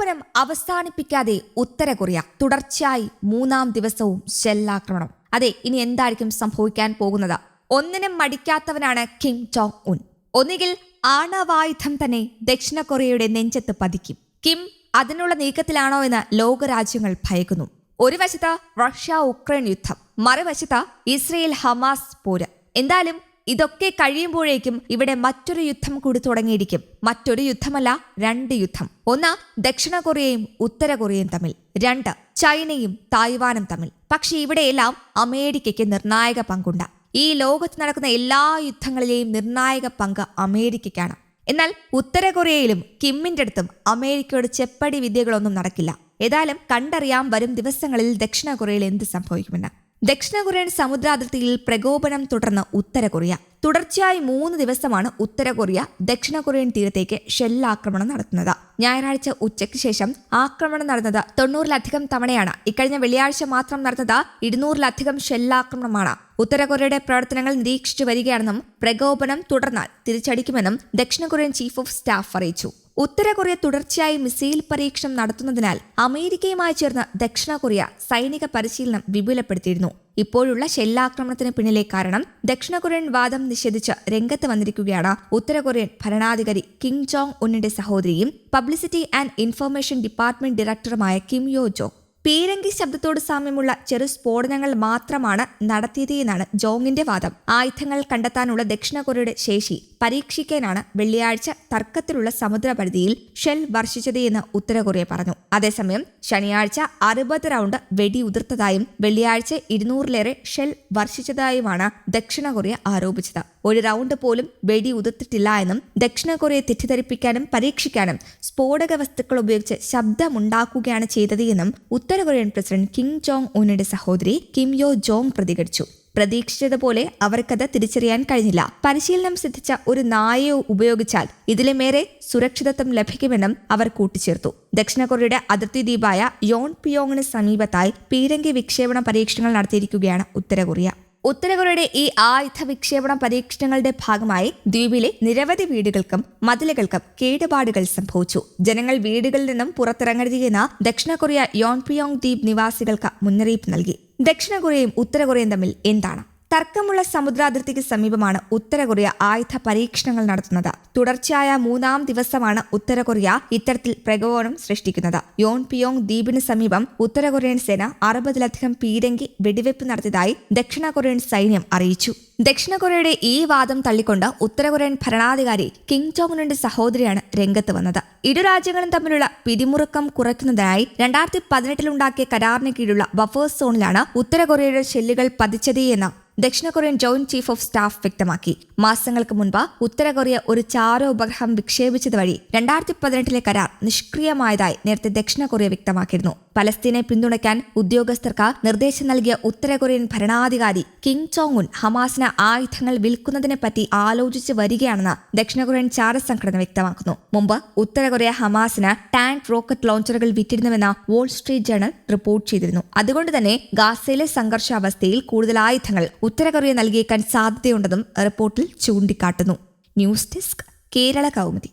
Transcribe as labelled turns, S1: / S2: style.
S1: പ്രകോപനം അവസാനിപ്പിക്കാതെ ഉത്തര കൊറിയ തുടർച്ചയായി മൂന്നാം ദിവസവും ഷെല്ലാക്രമണം. അതെ ഇനി എന്തായിരിക്കും സംഭവിക്കാൻ പോകുന്നത്? ഒന്നിനും മടിക്കാത്തവനാണ് കിം ജോങ് ഉൻ. ഒന്നുകിൽ ആണവായുധം തന്നെ ദക്ഷിണ കൊറിയയുടെ നെഞ്ചത്ത് പതിക്കും. കിം അതിനുള്ള നീക്കത്തിലാണോ എന്ന് ലോകരാജ്യങ്ങൾ ഭയക്കുന്നു. ഒരു വശത്ത് റഷ്യ ഉക്രൈൻ യുദ്ധം മറുവശത്ത് ഇസ്രയേൽ ഹമാസ് പോര്. എന്തായാലും ഇതൊക്കെ കഴിയുമ്പോഴേക്കും ഇവിടെ മറ്റൊരു യുദ്ധം കൂടി തുടങ്ങിയിരിക്കും. മറ്റൊരു യുദ്ധമല്ല രണ്ട് യുദ്ധം. ഒന്ന് ദക്ഷിണ കൊറിയയും ഉത്തര കൊറിയയും തമ്മിൽ. രണ്ട് ചൈനയും തായ്വാനും തമ്മിൽ. പക്ഷെ ഇവിടെയെല്ലാം അമേരിക്കയ്ക്ക് നിർണായക പങ്കുണ്ട്. ഈ ലോകത്ത് നടക്കുന്ന എല്ലാ യുദ്ധങ്ങളിലെയും നിർണായക പങ്ക് അമേരിക്കയ്ക്കാണ്. എന്നാൽ ഉത്തര കൊറിയയിലും കിമ്മിന്റെ അടുത്തും അമേരിക്കയുടെ ചെപ്പടി വിദ്യകളൊന്നും നടക്കില്ല. ഏതായാലും കണ്ടറിയാം വരും ദിവസങ്ങളിൽ ദക്ഷിണ കൊറിയയിൽ എന്ത് സംഭവിക്കുമെന്ന്. ദക്ഷിണ കൊറിയൻ സമുദ്രാതിർത്തിയിൽ പ്രകോപനം തുടർന്ന് ഉത്തര കൊറിയ. തുടർച്ചയായി മൂന്ന് ദിവസമാണ് ഉത്തര കൊറിയ ദക്ഷിണ കൊറിയൻ തീരത്തേക്ക് ഷെല്ലാക്രമണം നടത്തുന്നത്. ഞായറാഴ്ച ഉച്ചയ്ക്ക് ശേഷം ആക്രമണം നടന്നത് തൊണ്ണൂറിലധികം തവണയാണ്. ഇക്കഴിഞ്ഞ വെള്ളിയാഴ്ച മാത്രം നടന്നത് ഇരുന്നൂറിലധികം ഷെല്ലാക്രമണമാണ്. ഉത്തര കൊറിയയുടെ പ്രവർത്തനങ്ങൾ നിരീക്ഷിച്ചു വരികയാണെന്നും പ്രകോപനം തുടർന്നാൽ തിരിച്ചടിക്കുമെന്നും ദക്ഷിണ കൊറിയൻ ചീഫ് ഓഫ് സ്റ്റാഫ് അറിയിച്ചു. ഉത്തര കൊറിയ തുടർച്ചയായി മിസൈൽ പരീക്ഷണം നടത്തുന്നതിനാൽ അമേരിക്കയുമായി ചേർന്ന് ദക്ഷിണ കൊറിയ സൈനിക പരിശീലനം വിപുലപ്പെടുത്തിയിരുന്നു. ഇപ്പോഴുള്ള ഷെല്ലാക്രമണത്തിന് പിന്നിലെ കാരണം ദക്ഷിണ കൊറിയൻ വാദം നിഷേധിച്ച് രംഗത്ത് വന്നിരിക്കുകയാണ്. ഉത്തര കൊറിയൻ ഭരണാധികാരി കിം ജോങ് ഉന്നിന്റെ സഹോദരിയും പബ്ലിസിറ്റി ആൻഡ് ഇൻഫർമേഷൻ ഡിപ്പാർട്ട്മെന്റ് ഡയറക്ടറുമായ കിം യോ ജോ പീരങ്കി ശബ്ദത്തോട് സാമ്യമുള്ള ചെറു സ്ഫോടനങ്ങൾ മാത്രമാണ് നടത്തിയത് എന്നാണ് ജോങ്ങിന്റെ വാദം. ആയുധങ്ങൾ കണ്ടെത്താനുള്ള ദക്ഷിണ കൊറിയയുടെ ശേഷി പരീക്ഷിക്കാനാണ് വെള്ളിയാഴ്ച തർക്കത്തിലുള്ള സമുദ്രപരിധിയിൽ ഷെൽ വർഷിച്ചത് എന്ന് ഉത്തര കൊറിയ പറഞ്ഞു. അതേസമയം ശനിയാഴ്ച അറുപത് റൗണ്ട് വെടിയുതിർത്തതായും വെള്ളിയാഴ്ച ഇരുന്നൂറിലേറെ ഷെൽ വർഷിച്ചതായുമാണ് ദക്ഷിണ കൊറിയ ആരോപിച്ചത്. ഒരു റൗണ്ട് പോലും വെടി ഉതിർത്തിട്ടില്ല എന്നും ദക്ഷിണ കൊറിയയെ തെറ്റിദ്ധരിപ്പിക്കാനും പരീക്ഷിക്കാനും സ്ഫോടക വസ്തുക്കൾ ഉപയോഗിച്ച് ശബ്ദമുണ്ടാക്കുകയാണ് ചെയ്തത് എന്നും ഉത്തര കൊറിയൻ പ്രസിഡന്റ് കിം ജോങ് ഉന്നിന്റെ സഹോദരി കിം യോ ജോങ് പ്രതികരിച്ചു. പ്രതീക്ഷിച്ചതുപോലെ അവർക്കത് തിരിച്ചറിയാൻ കഴിഞ്ഞില്ല. പരിശീലനം സിദ്ധിച്ച ഒരു നായയെ ഉപയോഗിച്ചാൽ ഇതിലുമേറെ സുരക്ഷിതത്വം ലഭിക്കുമെന്നും അവർ കൂട്ടിച്ചേർത്തു. ദക്ഷിണ കൊറിയയുടെ അതിർത്തി ദ്വീപായ യോൺ പിയോങ്ങിന് സമീപത്തായി പീരങ്കി വിക്ഷേപണ പരീക്ഷണങ്ങൾ നടത്തിയിരിക്കുകയാണ് ഉത്തര കൊറിയ ഉത്തര കൊറിയയുടെ ഈ ആയുധ വിക്ഷേപണ പരീക്ഷണങ്ങളുടെ ഭാഗമായി ദ്വീപിലെ നിരവധി വീടുകൾക്കും മതിലുകൾക്കും കേടുപാടുകൾ സംഭവിച്ചു. ജനങ്ങൾ വീടുകളിൽ നിന്നും പുറത്തിറങ്ങരുതെന്ന് ദക്ഷിണ കൊറിയ യോൺപിയോങ് ദ്വീപ് നിവാസികൾക്ക് മുന്നറിയിപ്പ് നൽകി. ദക്ഷിണ കൊറിയയും ഉത്തര കൊറിയയും തമ്മിൽ എന്താണ്? തർക്കമുള്ള സമുദ്രാതിർത്തിക്ക് സമീപമാണ് ഉത്തര കൊറിയ ആയുധ പരീക്ഷണങ്ങൾ നടത്തുന്നത്. തുടർച്ചയായ മൂന്നാം ദിവസമാണ് ഉത്തര കൊറിയ ഇത്തരത്തിൽ പ്രകോപനം സൃഷ്ടിക്കുന്നത്. യോൺ പിയോങ് ദ്വീപിന് സമീപം ഉത്തര കൊറിയൻ സേന അറുപതിലധികം പീരങ്കി വെടിവെപ്പ് നടത്തിയതായി ദക്ഷിണ കൊറിയൻ സൈന്യം അറിയിച്ചു. ദക്ഷിണ കൊറിയയുടെ ഈ വാദം തള്ളിക്കൊണ്ട് ഉത്തര കൊറിയൻ ഭരണാധികാരി കിങ് ജോങ്ങിന്റെ സഹോദരിയാണ് രംഗത്ത് വന്നത്. ഇരു രാജ്യങ്ങളും തമ്മിലുള്ള പിരിമുറുക്കം കുറയ്ക്കുന്നതിനായി രണ്ടായിരത്തി പതിനെട്ടിലുണ്ടാക്കിയ കരാറിന് കീഴിലുള്ള ബഫേഴ്സ് സോണിലാണ് ഉത്തര കൊറിയയുടെ ഷെല്ലുകൾ പതിച്ചത് എന്ന് ദക്ഷിണ Korean joint chief of staff വ്യക്തമാക്കി. മാസങ്ങൾക്ക് മുൻപ് ഉത്തര കൊറിയ ഒരു ചാര ഉപഗ്രഹം വിക്ഷേപിച്ചത് വഴി രണ്ടായിരത്തി പതിനെട്ടിലെ കരാർ നിഷ്ക്രിയമായതായി നേരത്തെ ദക്ഷിണ കൊറിയ വ്യക്തമാക്കിയിരുന്നു. പലസ്തീനെ പിന്തുണയ്ക്കാൻ ഉദ്യോഗസ്ഥർക്ക് നിർദ്ദേശം നൽകിയ ഉത്തര കൊറിയൻ ഭരണാധികാരി കിങ് ചോങ് ഉൻ ഹമാസിന് ആയുധങ്ങൾ വിൽക്കുന്നതിനെ പറ്റി ആലോചിച്ച് വരികയാണെന്ന് ദക്ഷിണ കൊറിയൻ ചാര സംഘടന വ്യക്തമാക്കുന്നു. മുമ്പ് ഉത്തര കൊറിയ ഹമാസിന് ടാങ്ക് റോക്കറ്റ് ലോഞ്ചറുകൾ വിറ്റിരുന്നുവെന്ന് വോൾ സ്ട്രീറ്റ് ജേണൽ റിപ്പോർട്ട് ചെയ്തിരുന്നു. അതുകൊണ്ട് തന്നെ ഗാസയിലെ സംഘർഷാവസ്ഥയിൽ കൂടുതൽ ആയുധങ്ങൾ ഉത്തര കൊറിയ നൽകിയേക്കാൻ സാധ്യതയുണ്ടെന്നും റിപ്പോർട്ടിൽ ചൂണ്ടിക്കാട്ടുന്നു. News desk Kerala Kaumudi.